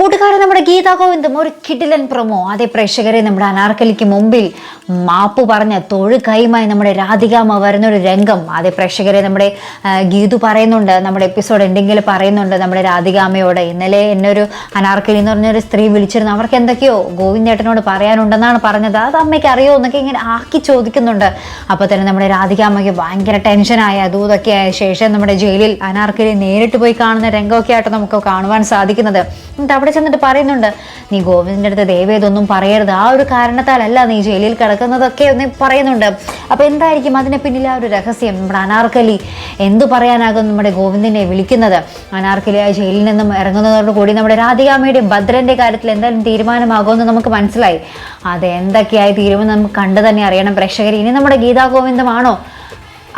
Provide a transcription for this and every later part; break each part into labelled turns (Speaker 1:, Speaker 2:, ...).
Speaker 1: കൂട്ടുകാരെ നമ്മുടെ ഗീതാ ഗോവിന്ദം ഒരു കിടിലൻ പ്രൊമോ അതേ പ്രേക്ഷകരെ നമ്മുടെ അനാർക്കലിക്ക് മുമ്പിൽ മാപ്പ് പറഞ്ഞ തൊഴു കൈമായി നമ്മുടെ രാധികാമ വരുന്ന ഒരു രംഗം. അതേ പ്രേക്ഷകരെ നമ്മുടെ ഗീതു പറയുന്നുണ്ട് നമ്മുടെ എപ്പിസോഡ് എന്തെങ്കിലും പറയുന്നുണ്ട് നമ്മുടെ രാധികാമയോട് ഇന്നലെ എന്നൊരു അനാർക്കലി എന്ന് പറഞ്ഞൊരു സ്ത്രീ വിളിച്ചിരുന്നു. അവർക്ക് എന്തൊക്കെയോ ഗോവിന്ദേട്ടനോട് പറയാനുണ്ടെന്നാണ് പറഞ്ഞത്. അത് അമ്മയ്ക്ക് അറിയോ എന്നൊക്കെ ഇങ്ങനെ ആക്കി ചോദിക്കുന്നുണ്ട്. അപ്പോൾ തന്നെ നമ്മുടെ രാധികാമയ്ക്ക് ഭയങ്കര ടെൻഷനായ അതും ഇതൊക്കെ ആയ ശേഷം നമ്മുടെ ജയിലിൽ അനാർക്കലി നേരിട്ട് പോയി കാണുന്ന രംഗമൊക്കെ ആയിട്ട് നമുക്ക് കാണുവാൻ സാധിക്കുന്നത്. എന്നിട്ട് അവിടെ ചെന്നിട്ട് പറയുന്നുണ്ട് നീ ഗോവിന്ദന്റെ അടുത്ത് ദേവേദൊന്നും പറയരുത്. ആ ഒരു കാരണത്താലല്ല നീ ജയിലിൽ കിടക്കുന്നതൊക്കെ ഒന്ന് പറയുന്നുണ്ട്. അപ്പോൾ എന്തായിരിക്കും അതിന് പിന്നിൽ ആ ഒരു രഹസ്യം? നമ്മുടെ അനാർക്കലി എന്തു പറയാനാകും നമ്മുടെ ഗോവിന്ദനെ വിളിക്കുന്നത്? അനാർക്കലി ആ ജയിലിൽ നിന്നും ഇറങ്ങുന്നതോടു കൂടി നമ്മുടെ രാധികാമ്മയുടെ ഭദ്രന്റെ കാര്യത്തിൽ എന്തായാലും തീരുമാനമാകുമെന്ന് നമുക്ക് മനസ്സിലായി. അത് എന്തൊക്കെയായി തീരുമാനം നമുക്ക് കണ്ടു തന്നെ അറിയണം. പ്രേക്ഷകർ ഇനി നമ്മുടെ ഗീതാ ഗോവിന്ദമാണോ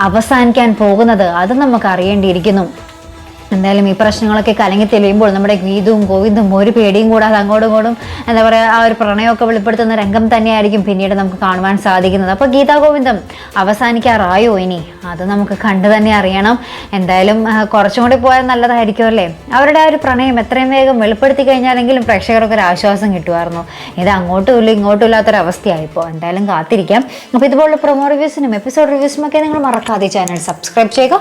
Speaker 1: അവസാനിക്കാൻ പോകുന്നത്? അത് നമുക്ക് അറിയേണ്ടിയിരിക്കുന്നു. എന്തായാലും ഈ പ്രശ്നങ്ങളൊക്കെ കലങ്ങി തെളിയുമ്പോൾ നമ്മുടെ ഗീതവും ഗോവിന്ദും ഒരു പേടിയും കൂടാതെ അങ്ങോട്ടും ഇങ്ങോട്ടും എന്താ പറയുക ആ ഒരു പ്രണയമൊക്കെ വെളിപ്പെടുത്തുന്ന രംഗം തന്നെയായിരിക്കും പിന്നീട് നമുക്ക് കാണുവാൻ സാധിക്കുന്നത്. അപ്പോൾ ഗീതാ ഗോവിന്ദം അവസാനിക്കാറായോ ഇനി? അത് നമുക്ക് കണ്ടു തന്നെ അറിയണം. എന്തായാലും കുറച്ചും കൂടി പോയാൽ നല്ലതായിരിക്കും അല്ലേ? അവരുടെ ആ ഒരു പ്രണയം എത്രയും വേഗം വെളിപ്പെടുത്തി കഴിഞ്ഞാലെങ്കിലും പ്രേക്ഷകർക്ക് ഒരു ആശ്വാസം കിട്ടുമായിരുന്നു. ഇത് അങ്ങോട്ടും ഇല്ല ഇങ്ങോട്ടും ഇല്ലാത്തൊരവസ്ഥയായി ഇപ്പോൾ എന്തായാലും കാത്തിരിക്കാം. അപ്പോൾ ഇതുപോലുള്ള പ്രൊമോ റിവ്യൂസിനും എപ്പിസോഡ് റിവ്യൂസിനും ഒക്കെ നിങ്ങൾ മറക്കാതെ ചാനൽ സബ്സ്ക്രൈബ് ചെയ്യുക.